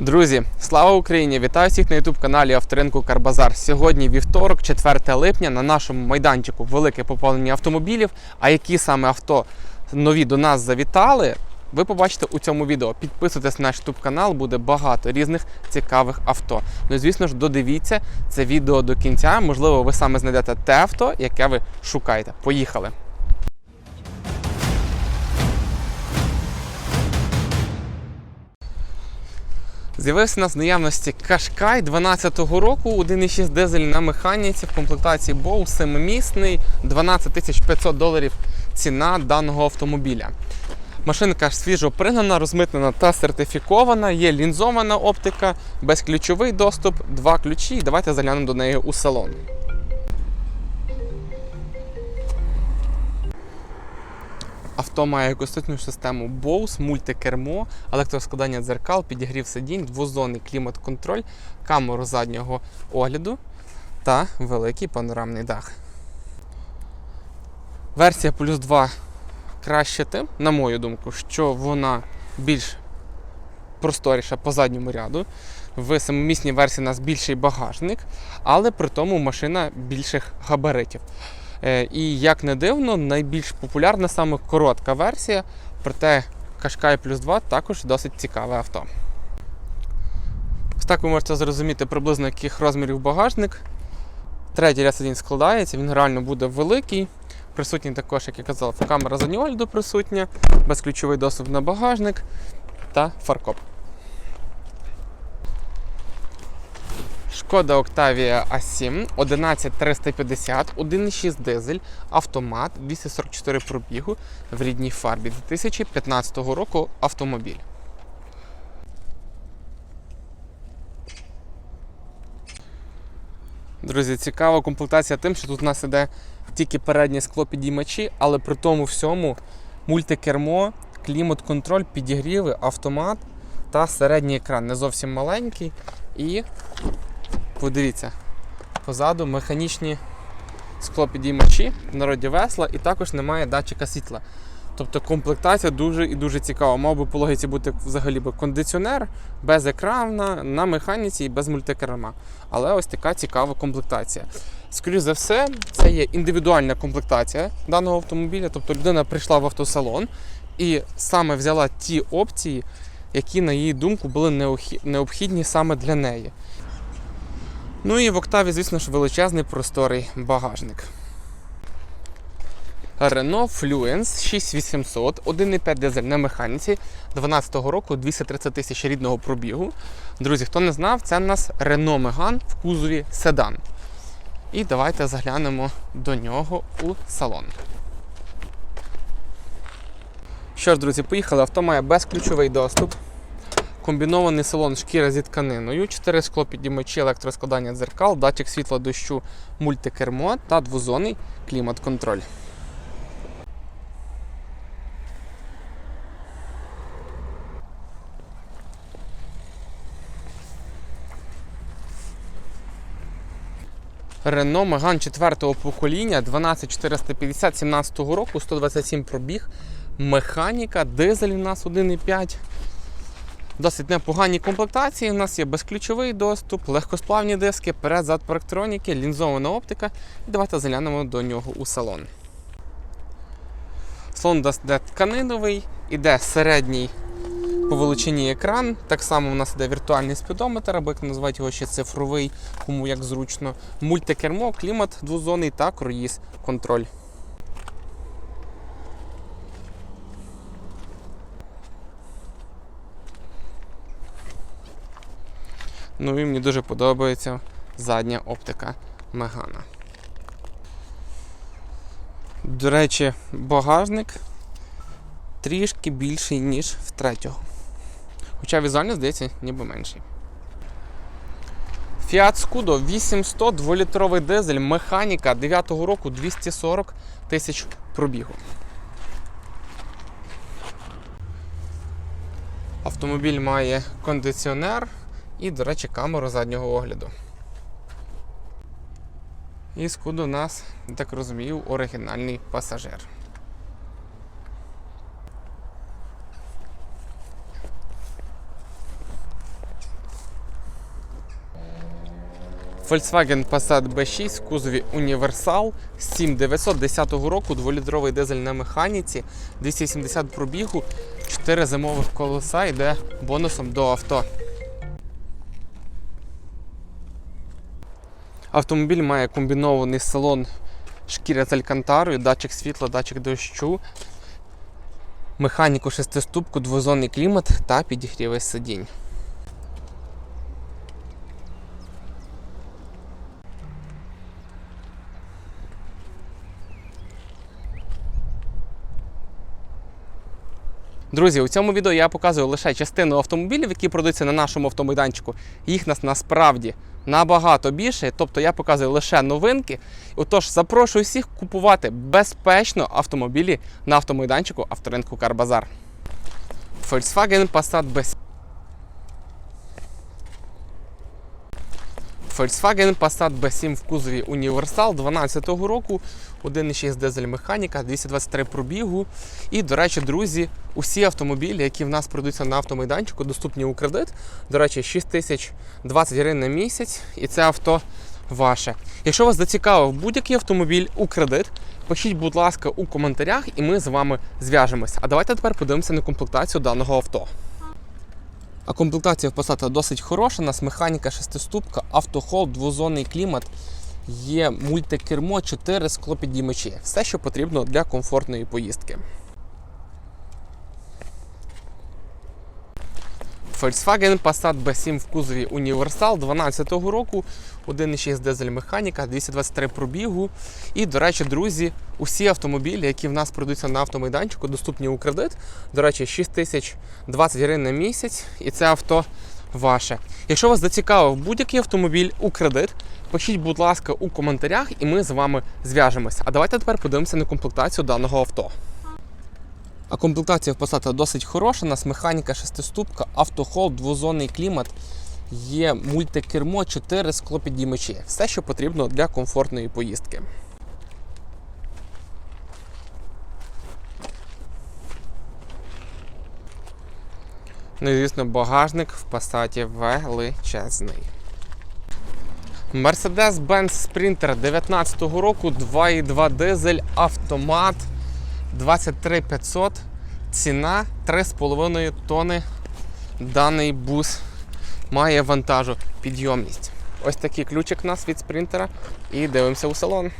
Друзі, слава Україні! Вітаю всіх на youtube каналі Авторинку Карбазар. Сьогодні вівторок, 4 липня, на нашому майданчику велике поповнення автомобілів. А які саме авто нові до нас завітали, ви побачите у цьому відео. Підписуйтесь на наш youtube канал, буде багато різних цікавих авто. Ну і звісно ж, додивіться це відео до кінця. Можливо, ви саме знайдете те авто, яке ви шукаєте. Поїхали! З'явився у нас в наявності Кашкай 12-го року, 1,6 дизель на механіці в комплектації Bow, 7-місний, 12 500 доларів ціна даного автомобіля. Машинка свіжо пригнана, розмитнена та сертифікована, є лінзована оптика, безключовий доступ, два ключі. Давайте заглянемо до неї у салон. Авто має акустичну систему Bose, мультикермо, електроскладання дзеркал, підігрів сидінь, двозонний клімат-контроль, камеру заднього огляду та великий панорамний дах. Версія плюс 2 краще тим, на мою думку, що вона більш просторіша по задньому ряду. В самомісній версії у нас більший багажник, але при тому машина більших габаритів. Е, І як не дивно, найбільш популярна саме коротка версія, проте Qashqai Plus 2 також досить цікаве авто. Ось так ви можете зрозуміти приблизно яких розмірів багажник. Третій ряд сидінь складається, він реально буде великий. Присутній також, як я казав, камера огляду присутня, безключовий доступ на багажник та фаркоп. Шкода Octavia A7 11350, 1,6 дизель, автомат, 244 пробігу в рідній фарбі 2015 року автомобіль. Друзі, цікава комплектація тим, що тут у нас іде тільки переднє скло підіймачі, але при тому всьому мультикермо, клімат-контроль, підігріви, автомат та середній екран. Не зовсім маленький. І подивіться, позаду механічні склопідіймачі, народі весла, і також немає датчика світла. Тобто комплектація дуже і дуже цікава. Мав би по логіці бути взагалі би кондиціонер без екрана, на механіці і без мультикерма. Але ось така цікава комплектація. Скоріше за все, це є індивідуальна комплектація даного автомобіля. Тобто людина прийшла в автосалон і саме взяла ті опції, які, на її думку, були необхідні саме для неї. Ну і в Октаві, звісно ж, величезний просторий багажник. Renault Fluence 6800, 1,5 дизель на механіці 12-го року, 230 тисяч рідного пробігу. Друзі, хто не знав, це в нас Renault Megane в кузові седан. І давайте заглянемо до нього у салон. Що ж, друзі, поїхали. Авто має безключовий доступ. Комбінований салон шкіра зі тканиною, 4 склопідіймачі електроскладання дзеркал, датчик світла дощу, мультикермо та двозонний клімат-контроль. Renault Megane 4 покоління 12450 17 року, 127 пробіг, механіка, дизель у нас 1,5. Досить непогані комплектації. У нас є безключовий доступ, легкосплавні диски, перед-зад парктроніки, лінзована оптика. І давайте заглянемо до нього у салон. Салон йде тканиновий, іде середній по величині екран. Так само у нас іде віртуальний спідометр, або як називають його ще цифровий, кому як зручно. Мультикермо, клімат двозонний та круїз контроль. Ну і мені дуже подобається задня оптика Мегана. До речі, багажник трішки більший, ніж в третього. Хоча візуально здається, ніби менший. Fiat Scudo 800 2-літровий дизель, механіка 9-го року 240 тисяч пробігу. Автомобіль має кондиціонер і, до речі, камеру заднього огляду. І Scudo у нас, так розумію, оригінальний пасажир. Volkswagen Passat B6 в кузові Універсал 7910 року, 2-літровий дизель на механіці, 270 пробігу, 4 зимових колеса йде бонусом до авто. Автомобіль має комбінований салон шкіря з алькантарою, датчик світла, датчик дощу, механіку шестиступку, двозонний клімат та підігрівець сидінь. Друзі, у цьому відео я показую лише частину автомобілів, які продаються на нашому автомайданчику. Їх нас насправді набагато більше, тобто я показую лише новинки. Отож, запрошую всіх купувати безпечно автомобілі на автомайданчику авторинку Карбазар. Volkswagen Passat B7. Volkswagen Passat B7 в кузові Універсал 12 року, 1,6 дизель механіка, 223 пробігу. І, до речі, друзі, усі автомобілі, які в нас продаються на автомайданчику, доступні у кредит. До речі, 6 тисяч 20 гривень на місяць, і це авто ваше. Якщо вас зацікавив будь-який автомобіль у кредит, пишіть, будь ласка, у коментарях, і ми з вами зв'яжемось. А давайте тепер подивимося на комплектацію даного авто. А комплектація в Passat досить хороша. У нас механіка шестиступка, автохол, двозонний клімат, є мультикермо, 4 склопідіймачі. Все, що потрібно для комфортної поїздки. Volkswagen Passat B7 в кузові Універсал 12 року, 1,6 дизель механіка, 223 пробігу. І, до речі, друзі, усі автомобілі, які в нас продаються на автомайданчику, доступні у кредит. До речі, 6 тисяч 20 гривень на місяць, і це авто ваше. Якщо вас зацікавив будь-який автомобіль у кредит, пишіть, будь ласка, у коментарях, і ми з вами зв'яжемось. А давайте тепер подивимося на комплектацію даного авто. А комплектація в Passat досить хороша. У нас механіка шестиступка, автохолд, двозонний клімат, є мультикермо, 4 склопідіймачі. Все, що потрібно для комфортної поїздки. Ну і звісно, багажник в Passat величезний. Mercedes-Benz Sprinter 19 року, 2,2 дизель, автомат 23 500, ціна 3,5 тони. Даний бус має вантажу підйомність. Ось такий ключик у нас від спринтера. І дивимося у салон.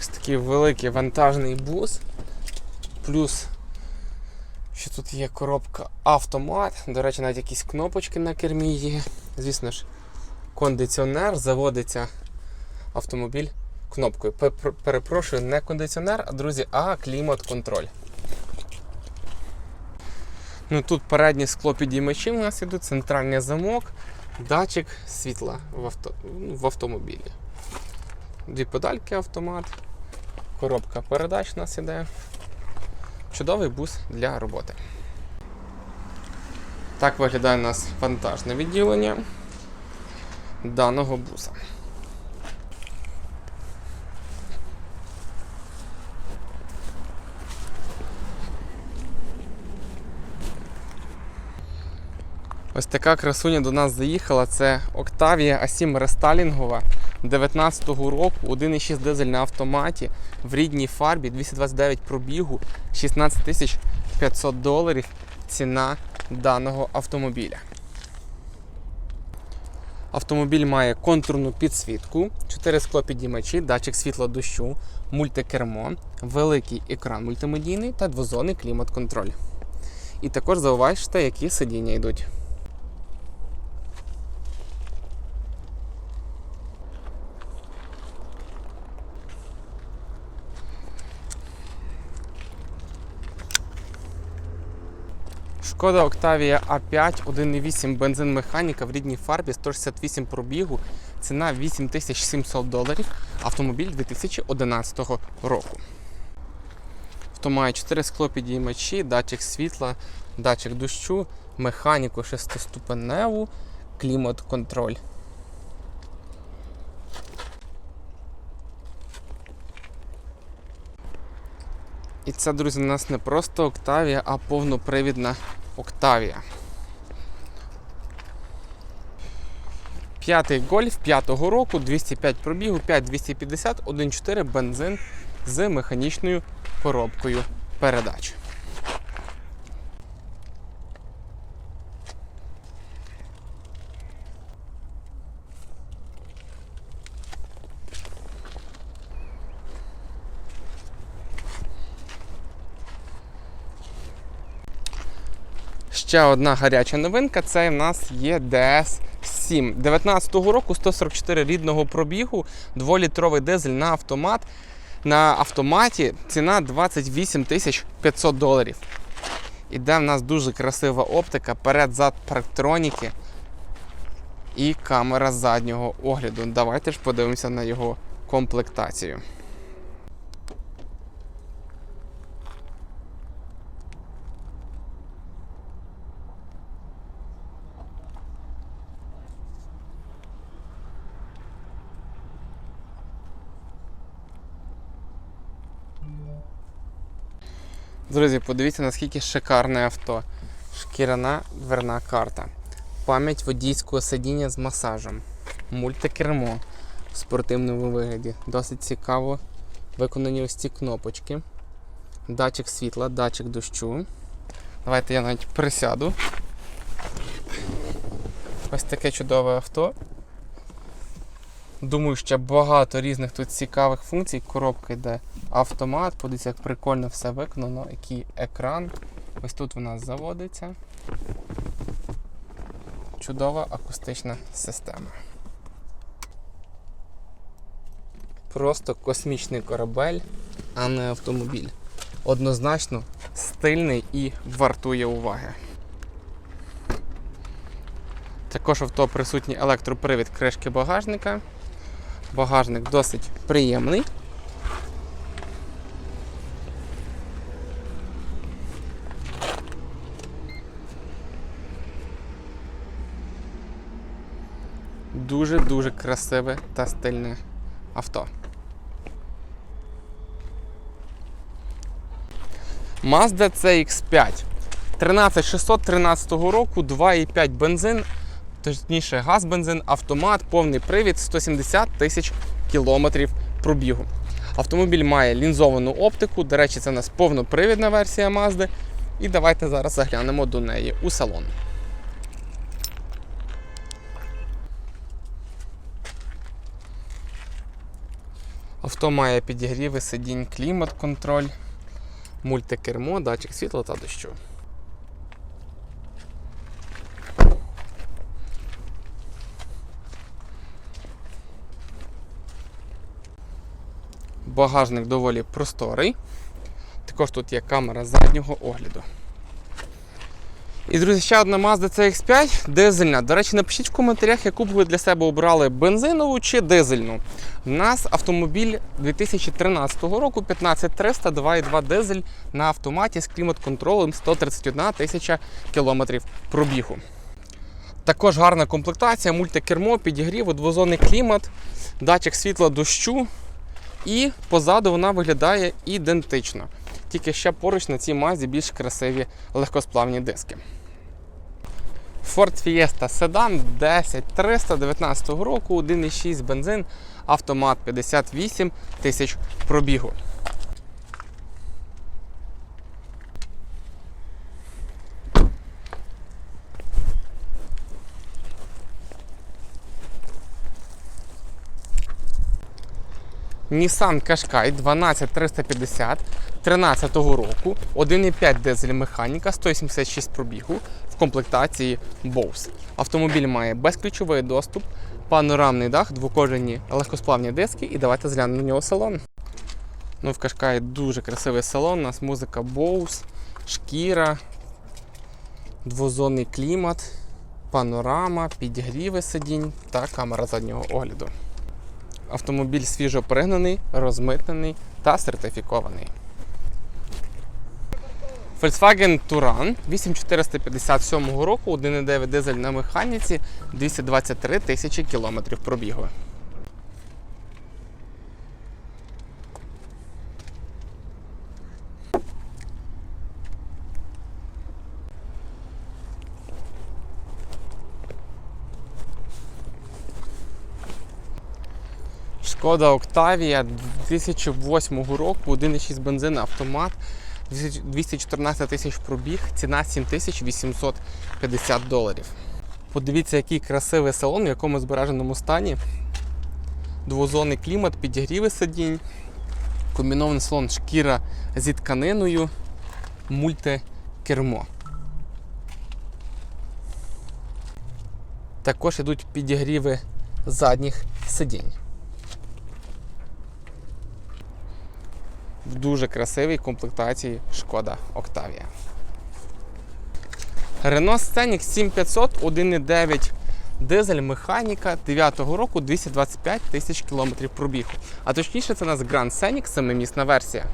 Ось такий великий вантажний бус. Плюс, що тут є коробка автомат. До речі, навіть якісь кнопочки на кермі є. Звісно ж, кондиціонер заводиться автомобіль кнопкою. Перепрошую, не кондиціонер, а друзі, а клімат-контроль. Ну тут передні скло підіймачі у нас ідуть, центральний замок, датчик світла в, авто, в автомобілі. Дві педальки автомат, коробка передач у нас іде. Чудовий бус для роботи. Так виглядає у нас вантажне відділення даного буса. Ось така красуня до нас заїхала. Це Octavia A7 рестайлінгова 19-го року, 1,6 дизель на автоматі в рідній фарбі, 229 пробігу, 16 тисяч 500 доларів ціна даного автомобіля. Автомобіль має контурну підсвітку, 4 склопідіймачі, датчик світла дощу, мультикермо, великий екран мультимедійний та двозонний клімат-контроль. І також зауважте, які сидіння йдуть. Шкода Octavia A5 1.8 бензин механіка в рідній фарбі 168 пробігу. Ціна 8700 доларів. Автомобіль 2011 року. Авто має 4 склопідіймачі, датчик світла, датчик дощу, механіку шестиступеневу, клімат-контроль. І це, друзі, у нас не просто Octavia, а повнопривідна Octavia. П'ятий гольф п'ятого року, 205 пробігу, 5250, 1.4 бензин з механічною коробкою передач. Ще одна гаряча новинка це в нас є DS 7 19-го року 144 рідного пробігу, 2-літровий дизель на автомат. На автоматі ціна 28 тисяч 500 доларів. Іде в нас дуже красива оптика, перед-зад парктроніки і камера заднього огляду. Давайте ж подивимося на його комплектацію. Друзі, подивіться, наскільки шикарне авто. Шкіряна дверна карта. Пам'ять водійського сидіння з масажем. Мультикермо в спортивному вигляді. Досить цікаво виконані ось ці кнопочки. Датчик світла, датчик дощу. Давайте я навіть присяду. Ось таке чудове авто. Думаю, ще багато різних тут цікавих функцій. Коробка йде автомат, подивіться, як прикольно все виконано, який екран. Ось тут у нас заводиться. Чудова акустична система. Просто космічний корабель, а не автомобіль. Однозначно стильний і вартує уваги. Також авто присутній електропривід кришки багажника. Багажник досить приємний. Дуже-дуже красиве та стильне авто. Mazda CX5 13613 року, 2,5 бензин, точніше газ бензин, автомат, повний привід, 170 тисяч кілометрів пробігу. Автомобіль має лінзовану оптику, до речі, це у нас повнопривідна версія Mazda. І давайте зараз заглянемо до неї у салон. Авто має підігріви сидінь, клімат-контроль, мультикермо, датчик світла та дощу. Багажник доволі просторий. Також тут є камера заднього огляду. І, друзі, ще одна Mazda CX5 дизельна. До речі, напишіть в коментарях, яку б ви для себе обрали бензинову чи дизельну. У нас автомобіль 2013 року 15300 2.2 дизель на автоматі з клімат-контролем 131 тисяча кілометрів пробігу. Також гарна комплектація, мультикермо, підігрів, двозонний клімат, датчик світла дощу. І позаду вона виглядає ідентично. Тільки ще поруч на цій мазі більш красиві легкосплавні диски. Ford Fiesta Sedan 10319 року, 1,6 бензин, автомат 58 тисяч пробігу. Nissan Qashqai 12350 13 року, 1,5 дизель механіка, 176 пробігу в комплектації Bose. Автомобіль має безключовий доступ, панорамний дах, двокожені легкосплавні диски і давайте зглянемо на нього салон. Ну, в Qashqai дуже красивий салон, у нас музика Bose, шкіра, двозонний клімат, панорама, підігріви сидінь та камера заднього огляду. Автомобіль свіжо пригнаний, розмитнений та сертифікований. Volkswagen Touran 8457 року, 1,9 дизель на механіці, 223 тисячі кілометрів пробігу. Шкода Октавія 2008 року, 1,6 бензин автомат, 214 тисяч пробіг, ціна 7850 доларів. Подивіться, який красивий салон, в якому збереженому стані. Двозонний клімат, підігріви сидінь, комбінований салон шкіра зі тканиною, мультикермо. Також йдуть підігріви задніх сидінь. В дуже красивій комплектації Шкода Октавія. Renault Scenic 7500 1.9 дизель механіка 9-го року 225 тисяч кілометрів пробігу. А точніше, це у нас Grand Scenic, семимісна версія.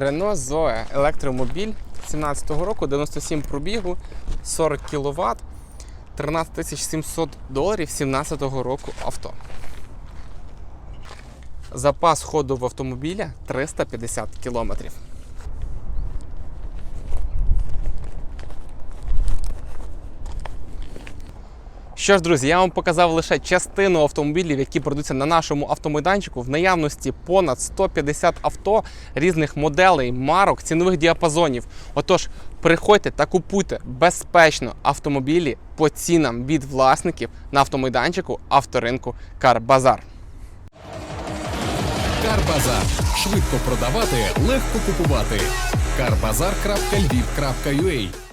Renault Zoe електромобіль 17-го року, 97 пробігу, 40 кВт, 13 700 доларів 17-го року авто. Запас ходу в автомобіля 350 кілометрів. Що ж, друзі, я вам показав лише частину автомобілів, які продаються на нашому автомайданчику. В наявності понад 150 авто різних моделей, марок, цінових діапазонів. Отож, приходьте та купуйте безпечно автомобілі по цінам від власників на автомайданчику авторинку Карбазар. Карбазар. Швидко продавати, легко купувати. Карбазар.львів.ua